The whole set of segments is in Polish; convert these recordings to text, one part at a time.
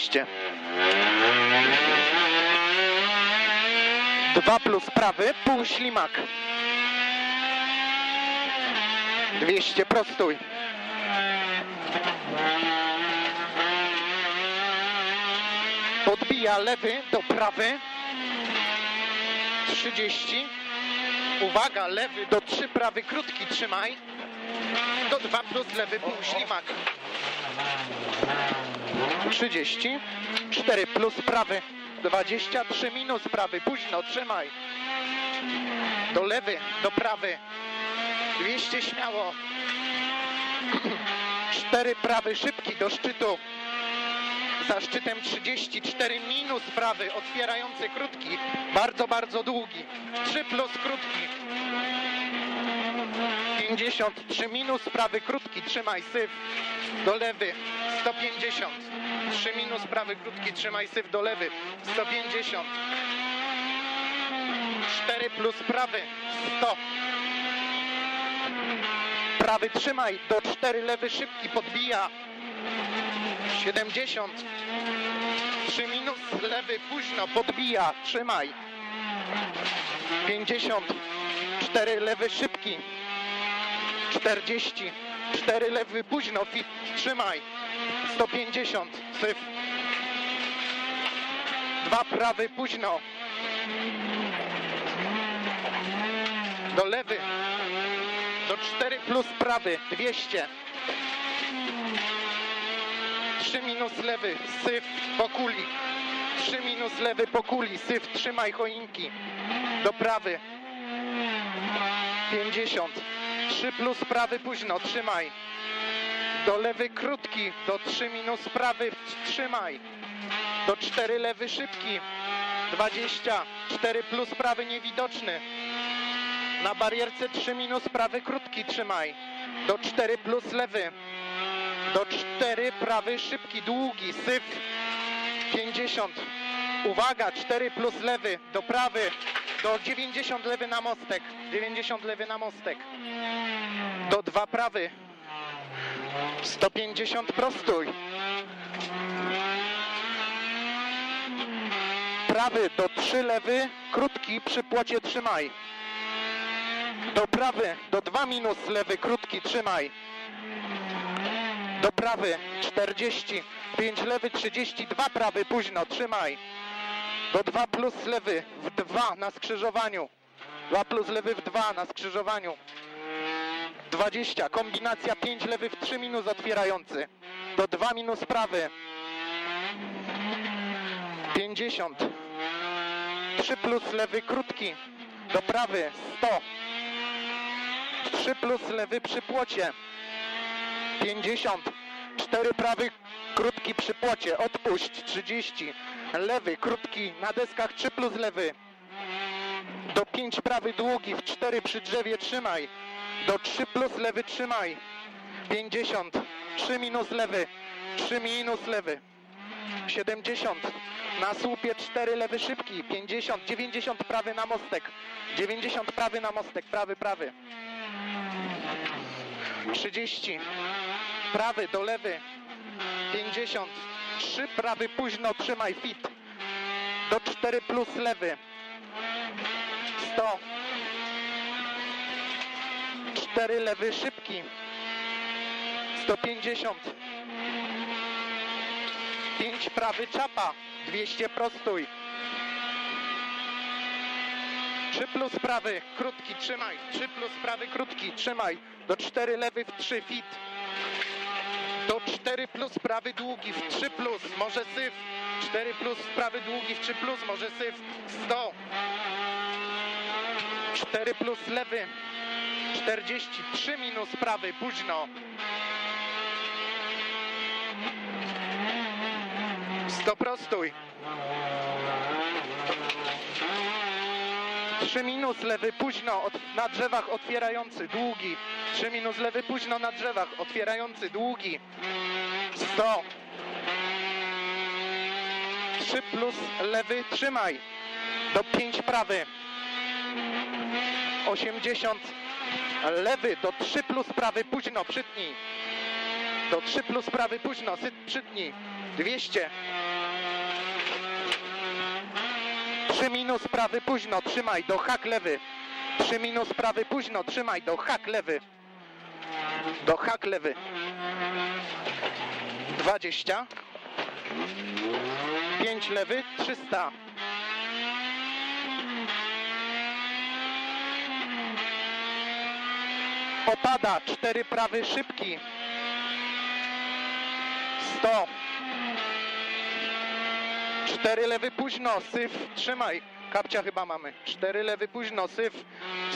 200. 2 plus prawy, pół ślimak. 200, prostuj. Podbija lewy do prawy. 30. Uwaga, lewy do 3, prawy krótki trzymaj. Do 2 plus lewy pół ślimak. 30. 4 plus prawy. 23 minus prawy. Późno, trzymaj. Do lewy, do prawy. 200 śmiało. 4 prawy szybki do szczytu. Za szczytem 34 minus prawy, otwierający krótki, bardzo, bardzo długi. 3 plus krótki. 53 minus prawy krótki, trzymaj syf. Do lewy 150. 3 minus prawy krótki, trzymaj syf do lewy 150. 4 plus prawy 100. Prawy trzymaj, do 4 lewy szybki, podbija. 70. 3 minus lewy późno, podbija, trzymaj. 50. 4 lewy szybki. 40. 4 lewy późno, fit, trzymaj. 150. Syf. 2 prawy późno. Do lewy. Do 4 plus prawy, 200. 3 minus lewy, syf po kuli. 3 minus lewy po kuli, syf, trzymaj choinki. Do prawy. 50. 3 plus prawy późno, trzymaj. Do lewy krótki, do 3 minus prawy, trzymaj. Do 4 lewy szybki. 20. 4 plus prawy niewidoczny. Na barierce 3 minus prawy krótki, trzymaj. Do 4 plus lewy. Do 4 prawy szybki, długi, syf 50. Uwaga, 4 plus lewy, do prawy, do 90 lewy na mostek, 90 lewy na mostek. Do 2 prawy, 150 prostuj. Prawy, do 3 lewy, krótki, przy płocie trzymaj. Do prawy, do 2 minus lewy, krótki, trzymaj do prawy 40, 5 lewy 32 prawy późno, trzymaj. Do 2 plus lewy w 2 na skrzyżowaniu. 2 plus lewy w 2 na skrzyżowaniu. 20, kombinacja 5 lewy w 3 minus otwierający. Do 2 minus prawy. 50. 3 plus lewy krótki. Do prawy 100. 3 plus lewy przy płocie. 50. 4 prawy, krótki przy płocie, odpuść, 30. Lewy, krótki, na deskach 3 plus lewy. Do 5 prawy, długi, w 4 przy drzewie, trzymaj. Do 3 plus lewy, trzymaj. 50. 3 minus lewy, 3 minus lewy. 70. Na słupie 4 lewy szybki, 50, 90 prawy na mostek. 90 prawy na mostek, prawy, prawy. 30. Prawy do lewy. 50. 3 prawy późno, trzymaj fit. Do 4 plus lewy. 100. 4 lewy szybki. 150. 5 prawy czapa. 200 prostuj. 3 plus prawy, krótki, trzymaj. 3 plus prawy, krótki, trzymaj. Do 4 lewy w 3 fit. Do 4 plus prawy długi w 3 plus, może syf. 4 plus prawy długi w 3 plus, może syf. 100. 4 plus lewy. 43 minus prawy, późno. 100 prostuj. 3 minus lewy późno od, na drzewach otwierający długi. 3 minus lewy późno na drzewach otwierający długi. 100. 3 plus lewy trzymaj. Do 5 prawy. 80. Lewy do 3 plus prawy późno przytnij. Do 3 plus prawy późno syt przytnij. 200. 3 minus prawy późno, trzymaj, do hak lewy. 3 minus prawy późno, trzymaj, do hak lewy. Do hak lewy. 20. 5 lewy, 300. Opada, 4 prawy, szybki. 100. 4 lewy późno, syf, trzymaj. Kapcia chyba mamy. 4 lewy późno, syf.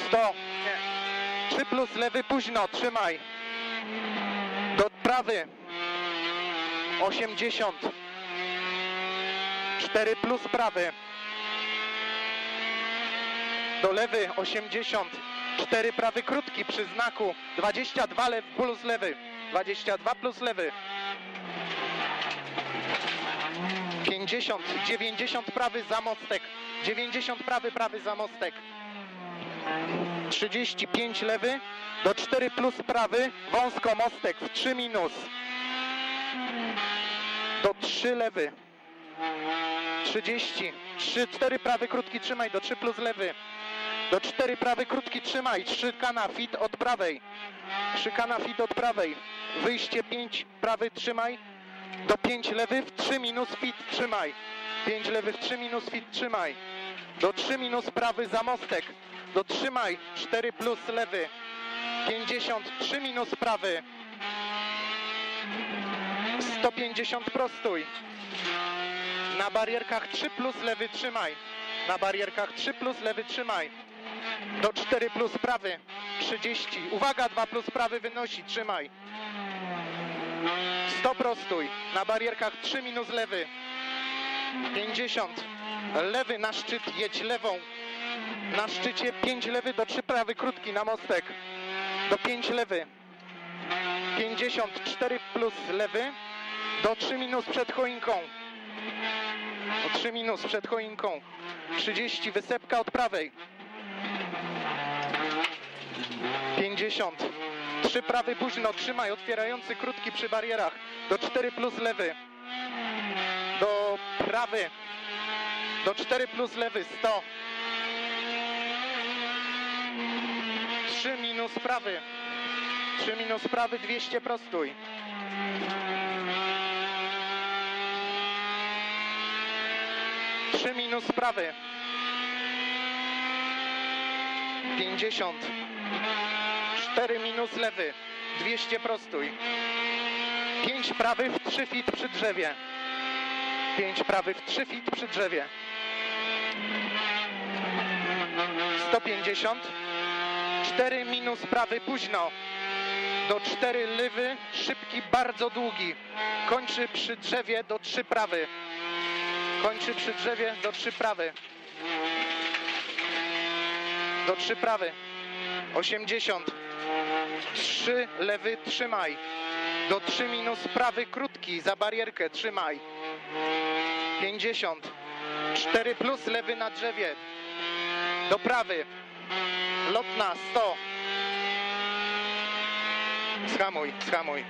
100. Nie. 3 plus lewy późno, trzymaj. Do prawy. 80. 4 plus prawy. Do lewy 80. 4 prawy krótki przy znaku. 22 lew plus lewy. 22 plus lewy. 50, 90 prawy za mostek. 90 prawy, prawy za mostek. 35 lewy do 4 plus prawy, wąsko mostek w 3 minus. Do 3 lewy. 30, 3, 4 prawy krótki trzymaj, do 3 plus lewy. Do 4 prawy krótki trzymaj, szykana fit od prawej. Szykana fit od prawej. Wyjście 5 prawy trzymaj. Do 5 lewy w 3 minus fit trzymaj. 5 lewy w 3 minus fit trzymaj. Do 3 minus prawy za mostek. Dotrzymaj 4 plus lewy. 50 3 minus prawy. 150 prostuj. Na barierkach 3 plus lewy trzymaj. Na barierkach 3 plus lewy trzymaj. Do 4 plus prawy. 30. Uwaga, 2 plus prawy wynosi. Trzymaj. 100 prostuj. Na barierkach 3 minus lewy. 50. Lewy na szczyt, jedź lewą. Na szczycie 5 lewy do 3 prawy krótki na mostek. Do 5 lewy. 50. 4 plus lewy. Do 3 minus przed choinką. Do 3 minus przed choinką. 30. Wysepka od prawej. 50. 3 prawy późno, trzymaj, otwierający krótki przy barierach. Do 4 plus lewy. Do prawy. Do 4 plus lewy, 100. 3 minus prawy. 3 minus prawy, 200 prostuj. Trzy minus prawy. 50. 4 minus lewy. 200 prostuj. 5 prawy w 3 fit przy drzewie. 5 prawy w 3 fit przy drzewie. 150. 4 minus prawy późno. Do 4 lewy, szybki, bardzo długi. Kończy przy drzewie do 3 prawy. Kończy przy drzewie do 3 prawy. Do 3 prawy. 80. 3 lewy trzymaj. Do 3 minus prawy krótki za barierkę trzymaj. 50. 4 plus lewy na drzewie. Do prawy. Lotna 100. Schamuj, schamuj.